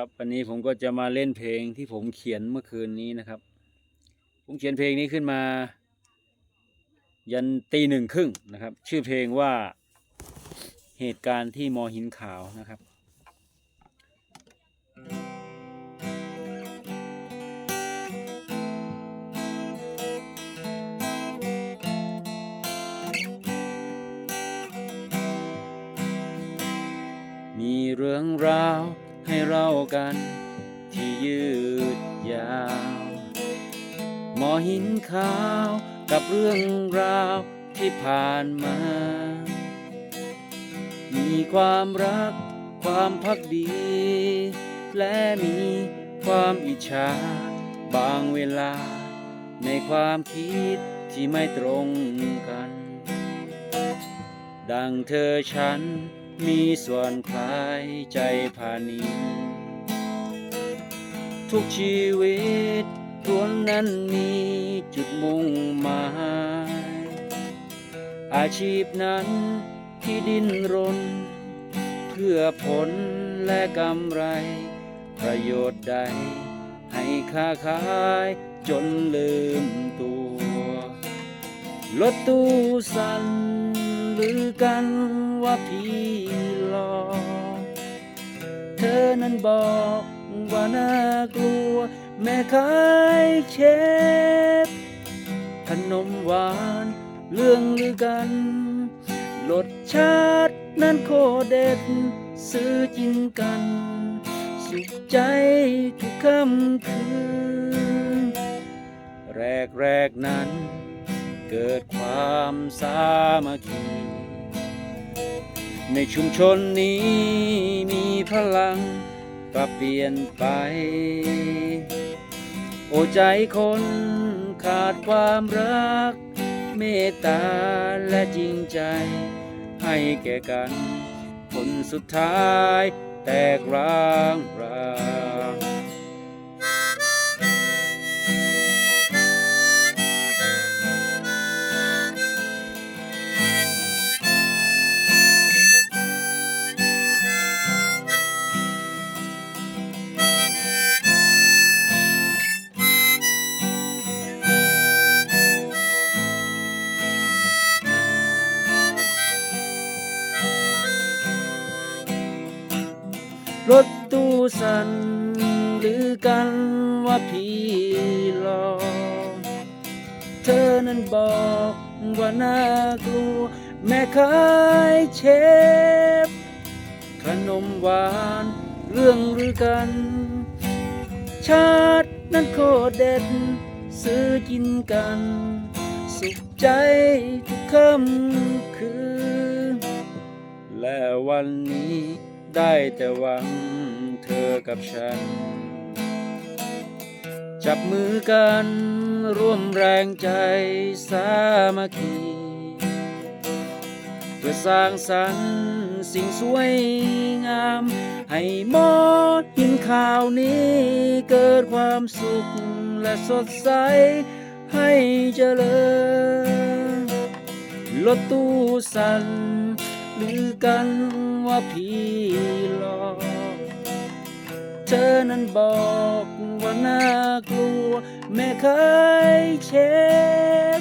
ครับวันนี้ผมก็จะมาเล่นเพลงที่ผมเขียนเมื่อคืนนี้นะครับ ผมเขียนเพลงนี้ขึ้นมา ยันตีหนึ่งครึ่งนะครับ ชื่อเพลงว่าเหตุการณ์ที่มอหินขาวนะครับมีเรื่องราว ให้เล่ากันที่ยืดยาว หมอหินขาวกับเรื่องราวที่ผ่านมา มีความรักความพักดี และมีความอิจฉาบางเวลา ในความคิดที่ไม่ตรงกัน ดังเธอฉัน มีส่วนคล้ายใจพานีทุกชีวิตล้วนนั้นมีจุดมุ่งหมาย อาชีพนั้นที่ดิ้นรน เพื่อผลและกำไร ประโยชน์ใด ให้ค่าขายจนลืมตัวรถตู้สั่น หรือกันว่าพี่หลอกเธอนั้นบอกว่าน่ากลัว แม่ขายเชฟขนมหวานเรื่องหรือกันรสชาตินั้นโคเด็ด ซื้อกินกัน สุขใจทุกค่ำคืน แรกแรกนั้น เกิดความสามัคคีในชุมชนนี้มีพลังปรับเปลี่ยนไป โอใจคนขาดความรัก เมตตาและจริงใจ ให้แก่กัน ผลสุดท้ายแตกร้างราง รถตู้สั่นหรือกันว่าพี่หลอกเธอนั้นบอกว่าน่ากลัวแม่ขายเชฟขนมหวานเรื่องหรือกัน ชาตินั้นโคตรเด็ด ซื้อกินกัน สุขใจทุกค่ำคืนและวันนี้ ได้แต่หวังเธอกับฉัน จับมือกันร่วมแรงใจสามัคคี เพื่อสร้างสรรค์สิ่งสวยงาม ให้หมอหินข่าวนี้เกิดความสุขและสดใสให้เจริญรถตู้สั่นหรือกัน ว่าพี่หลอกเธอนั้นบอกว่าน่ากลัวแม่ขายเชฟ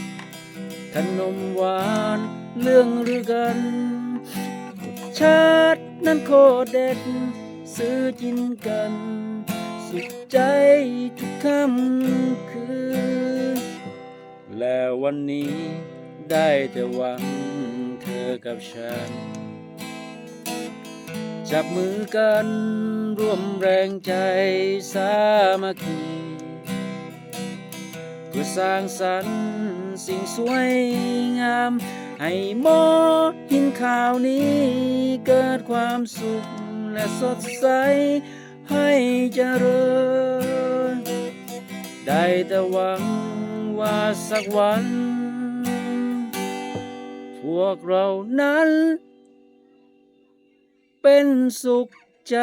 ขนมหวานเรื่องหรือกันชาตินั้นโคตรเด็ด ซื้อกินกัน สุขใจทุกค่ำคืน และวันนี้ได้แต่หวังเธอกับฉัน จับมือกันร่วมแรงใจสามัคคีเพื่อสร้างสรรค์สิ่งสวยงาม ให้มอหินข่าวนี้เกิดความสุขและสดใสให้เจริญ ได้แต่หวังว่าสักวัน พวกเรานั้น เป็นสุขใจ